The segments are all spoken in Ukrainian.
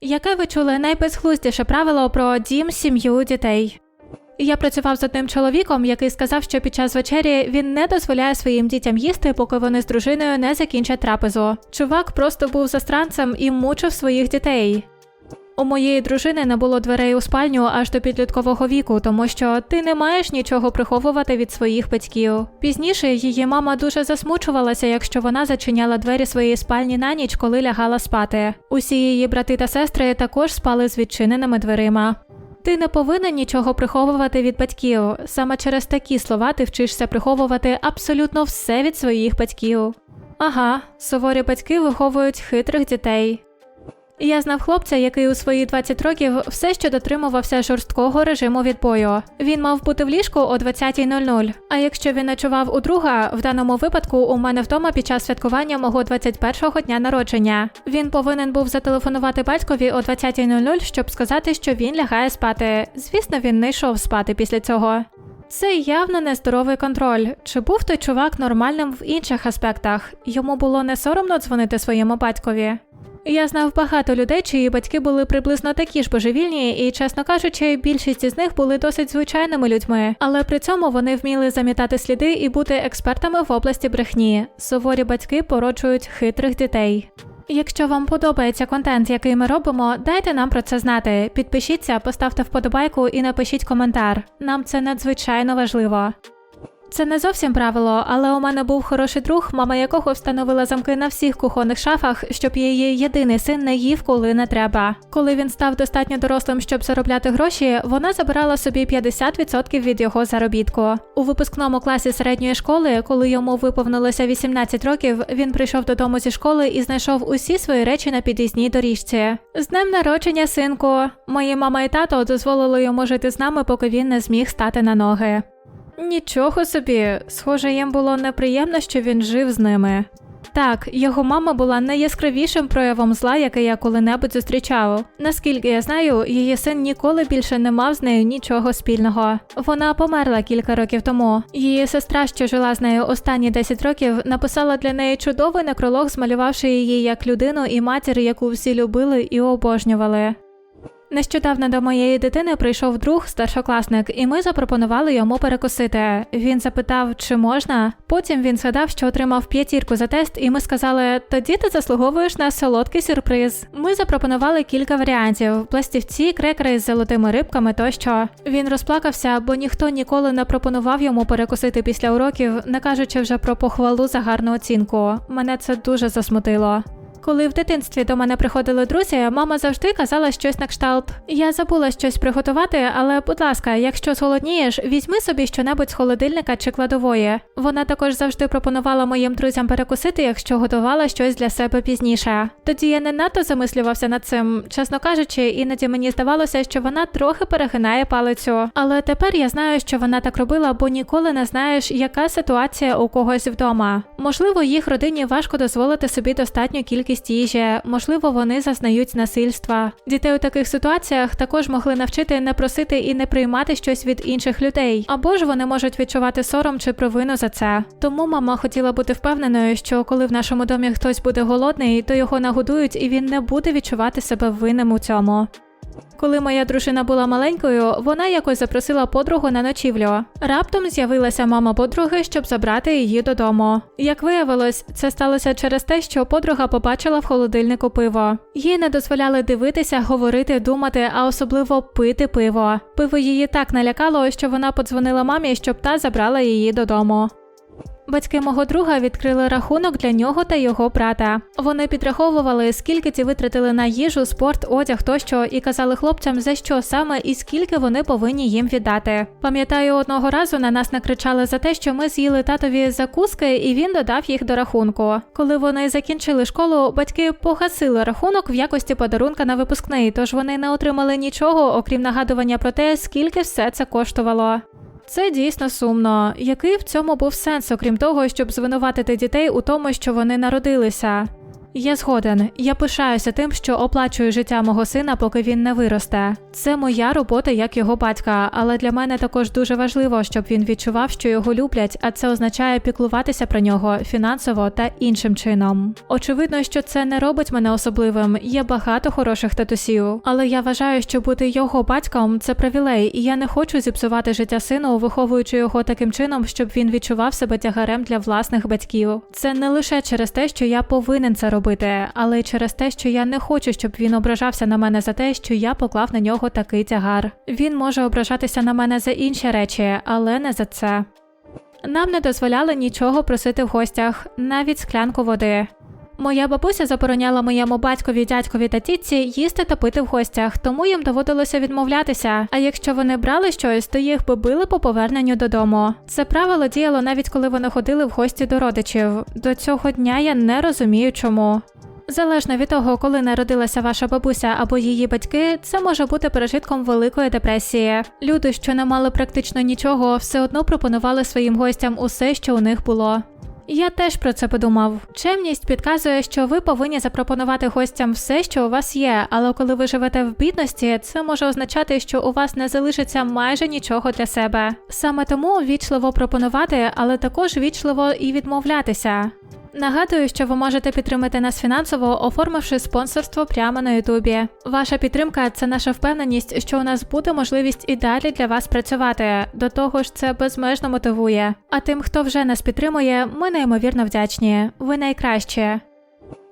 Яке ви чули найбезглуздіше правило про дім, сім'ю, дітей? Я працював з одним чоловіком, який сказав, що під час вечері він не дозволяє своїм дітям їсти, поки вони з дружиною не закінчать трапезу. Чувак просто був застранцем і мучив своїх дітей. У моєї дружини не було дверей у спальню аж до підліткового віку, тому що ти не маєш нічого приховувати від своїх батьків. Пізніше її мама дуже засмучувалася, якщо вона зачиняла двері своєї спальні на ніч, коли лягала спати. Усі її брати та сестри також спали з відчиненими дверима. Ти не повинен нічого приховувати від батьків. Саме через такі слова ти вчишся приховувати абсолютно все від своїх батьків. Ага, суворі батьки виховують хитрих дітей. Я знав хлопця, який у свої 20 років все ще дотримувався жорсткого режиму відбою. Він мав бути в ліжку о 20.00. А якщо він ночував у друга, в даному випадку у мене вдома під час святкування мого 21-го дня народження. Він повинен був зателефонувати батькові о 20.00, щоб сказати, що він лягає спати. Звісно, він не йшов спати після цього. Це явно нездоровий контроль. Чи був той чувак нормальним в інших аспектах? Йому було не соромно дзвонити своєму батькові. Я знав багато людей, чиї батьки були приблизно такі ж божевільні, і, чесно кажучи, більшість із них були досить звичайними людьми, але при цьому вони вміли замітати сліди і бути експертами в області брехні. Суворі батьки породжують хитрих дітей. Якщо вам подобається контент, який ми робимо, дайте нам про це знати. Підпишіться, поставте вподобайку і напишіть коментар. Нам це надзвичайно важливо. Це не зовсім правило, але у мене був хороший друг, мама якого встановила замки на всіх кухонних шафах, щоб її єдиний син не їв, коли не треба. Коли він став достатньо дорослим, щоб заробляти гроші, вона забирала собі 50% від його заробітку. У випускному класі середньої школи, коли йому виповнилося 18 років, він прийшов додому зі школи і знайшов усі свої речі на під'їзній доріжці. З днем народження, синку! Мої мама і тато дозволили йому жити з нами, поки він не зміг стати на ноги. Нічого собі, схоже, їм було неприємно, що він жив з ними. Так, його мама була найяскравішим проявом зла, який я коли-небудь зустрічав. Наскільки я знаю, її син ніколи більше не мав з нею нічого спільного. Вона померла кілька років тому. Її сестра, що жила з нею останні 10 років, написала для неї чудовий некролог, змалювавши її як людину і матір, яку всі любили і обожнювали. Нещодавно до моєї дитини прийшов друг, старшокласник, і ми запропонували йому перекусити. Він запитав, чи можна. Потім він згадав, що отримав п'ятірку за тест, і ми сказали: тоді ти заслуговуєш на солодкий сюрприз. Ми запропонували кілька варіантів: пластівці, крекери з золотими рибками тощо. Він розплакався, бо ніхто ніколи не пропонував йому перекусити після уроків, не кажучи вже про похвалу за гарну оцінку. Мене це дуже засмутило. Коли в дитинстві до мене приходили друзі, мама завжди казала щось на кшталт. Я забула щось приготувати, але, будь ласка, якщо зголоднієш, візьми собі щонебудь з холодильника чи кладової. Вона також завжди пропонувала моїм друзям перекусити, якщо готувала щось для себе пізніше. Тоді я не надто замислювався над цим, чесно кажучи, іноді мені здавалося, що вона трохи перегинає палицю. Але тепер я знаю, що вона так робила, бо ніколи не знаєш, яка ситуація у когось вдома. Можливо, їх родині важко дозволити собі достатню кількість їжі, можливо, вони зазнають насильства. Дітей у таких ситуаціях також могли навчити не просити і не приймати щось від інших людей, або ж вони можуть відчувати сором чи провину за це. Тому мама хотіла бути впевненою, що коли в нашому домі хтось буде голодний, то його нагодують, і він не буде відчувати себе винним у цьому. Коли моя дружина була маленькою, вона якось запросила подругу на ночівлю. Раптом з'явилася мама подруги, щоб забрати її додому. Як виявилось, це сталося через те, що подруга побачила в холодильнику пиво. Їй не дозволяли дивитися, говорити, думати, а особливо пити пиво. Пиво її так налякало, що вона подзвонила мамі, щоб та забрала її додому. Батьки мого друга відкрили рахунок для нього та його брата. Вони підраховували, скільки ті витратили на їжу, спорт, одяг тощо, і казали хлопцям, за що саме і скільки вони повинні їм віддати. Пам'ятаю, одного разу на нас накричали за те, що ми з'їли татові закуски, і він додав їх до рахунку. Коли вони закінчили школу, батьки погасили рахунок в якості подарунка на випускний, тож вони не отримали нічого, окрім нагадування про те, скільки все це коштувало. Це дійсно сумно. Який в цьому був сенс, окрім того, щоб звинуватити дітей у тому, що вони народилися? Я згоден. Я пишаюся тим, що оплачую життя мого сина, поки він не виросте. Це моя робота як його батька, але для мене також дуже важливо, щоб він відчував, що його люблять, а це означає піклуватися про нього фінансово та іншим чином. Очевидно, що це не робить мене особливим. Є багато хороших татусів, але я вважаю, що бути його батьком це привілей, і я не хочу зіпсувати життя сину, виховуючи його таким чином, щоб він відчував себе тягарем для власних батьків. Це не лише через те, що я повинен це робити, але через те, що я не хочу, щоб він ображався на мене за те, що я поклав на нього такий тягар. Він може ображатися на мене за інші речі, але не за це. Нам не дозволяли нічого просити в гостях, навіть склянку води. Моя бабуся забороняла моєму батькові, дядькові та тітці їсти та пити в гостях, тому їм доводилося відмовлятися. А якщо вони брали щось, то їх би били по поверненню додому. Це правило діяло навіть коли вони ходили в гості до родичів. До цього дня я не розумію, чому. Залежно від того, коли народилася ваша бабуся або її батьки, це може бути пережитком великої депресії. Люди, що не мали практично нічого, все одно пропонували своїм гостям усе, що у них було. Я теж про це подумав. Чемність підказує, що ви повинні запропонувати гостям все, що у вас є, але коли ви живете в бідності, це може означати, що у вас не залишиться майже нічого для себе. Саме тому вічливо пропонувати, але також вічливо і відмовлятися. Нагадую, що ви можете підтримати нас фінансово, оформивши спонсорство прямо на Ютубі. Ваша підтримка це наша впевненість, що у нас буде можливість і далі для вас працювати. До того ж, це безмежно мотивує. А тим, хто вже нас підтримує, ми неймовірно вдячні. Ви найкраще.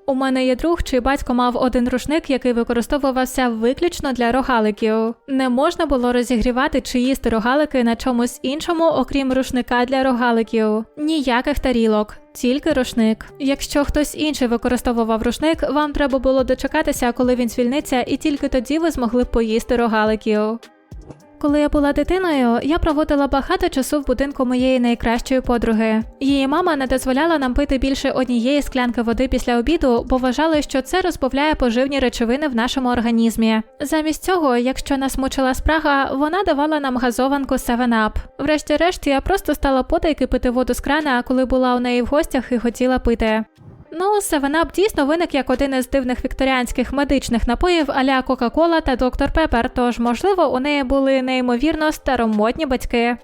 У мене є друг, чий батько мав один рушник, який використовувався виключно для рогаликів. Не можна було розігрівати чи їсти рогалики на чомусь іншому, окрім рушника для рогаликів. Ніяких тарілок. Тільки рушник. Якщо хтось інший використовував рушник, вам треба було дочекатися, коли він звільниться, і тільки тоді ви змогли поїсти рогаликів. Коли я була дитиною, я проводила багато часу в будинку моєї найкращої подруги. Її мама не дозволяла нам пити більше однієї склянки води після обіду, бо вважали, що це розбавляє поживні речовини в нашому організмі. Замість цього, якщо нас мучила спрага, вона давала нам газованку 7-Up. Врешті-решт, я просто стала потайки пити воду з крана, коли була у неї в гостях і хотіла пити. Ну, 7-Up дійсно виник як один із дивних вікторіанських медичних напоїв аля Кока-Кола та Доктор Пепер, тож, можливо, у неї були неймовірно старомодні батьки.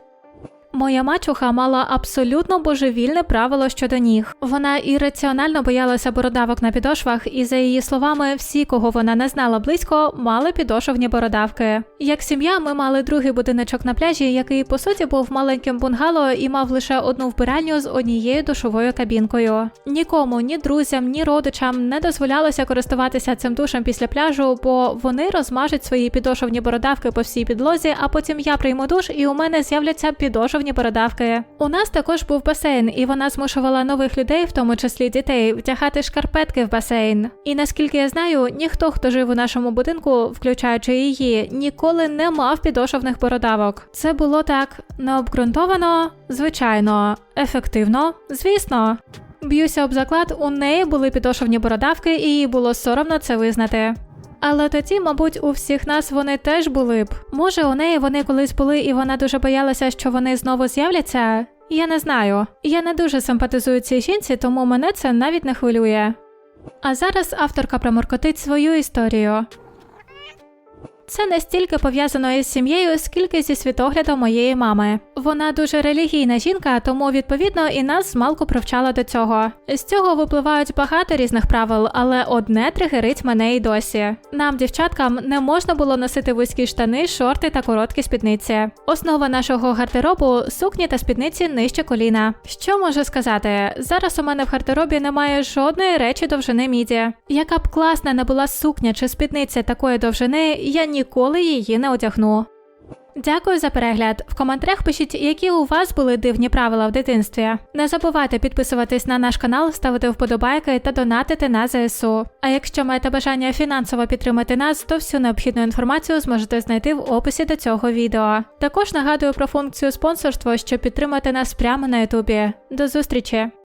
Моя мачуха мала абсолютно божевільне правило щодо ніг. Вона ірраціонально боялася бородавок на підошвах, і за її словами, всі, кого вона не знала близько, мали підошовні бородавки. Як сім'я, ми мали другий будиночок на пляжі, який по суті був маленьким бунгало і мав лише одну вбиральню з однією душовою кабінкою. Нікому, ні друзям, ні родичам не дозволялося користуватися цим душем після пляжу, бо вони розмажуть свої підошовні бородавки по всій підлозі, а потім я прийму душ, і у мене з'являться підошовні бородавки. У нас також був басейн, і вона змушувала нових людей, в тому числі дітей, втягати шкарпетки в басейн. І наскільки я знаю, ніхто, хто жив у нашому будинку, включаючи її, ніколи не мав підошовних бородавок. Це було так необґрунтовано, звичайно, ефективно, звісно. Б'юся об заклад, у неї були підошовні бородавки, і їй було соромно це визнати. Але тоді, мабуть, у всіх нас вони теж були б. Може, у неї вони колись були, і вона дуже боялася, що вони знову з'являться. Я не знаю. Я не дуже симпатизую цій жінці, тому мене це навіть не хвилює. А зараз авторка проморкотить свою історію. Це не стільки пов'язано із сім'єю, скільки зі світоглядом моєї мами. Вона дуже релігійна жінка, тому відповідно і нас змалку привчала до цього. З цього випливають багато різних правил, але одне тригерить мене і досі. Нам, дівчаткам, не можна було носити вузькі штани, шорти та короткі спідниці. Основа нашого гардеробу сукні та спідниці нижче коліна. Що можу сказати? Зараз у мене в гардеробі немає жодної речі довжини міді. Яка б класна не була сукня чи спідниця такої довжини, я ніколи її не одягну. Дякую за перегляд. В коментарях пишіть, які у вас були дивні правила в дитинстві. Не забувайте підписуватись на наш канал, ставити вподобайки та донатити на ЗСУ. А якщо маєте бажання фінансово підтримати нас, то всю необхідну інформацію зможете знайти в описі до цього відео. Також нагадую про функцію спонсорства, щоб підтримати нас прямо на Ютубі. До зустрічі!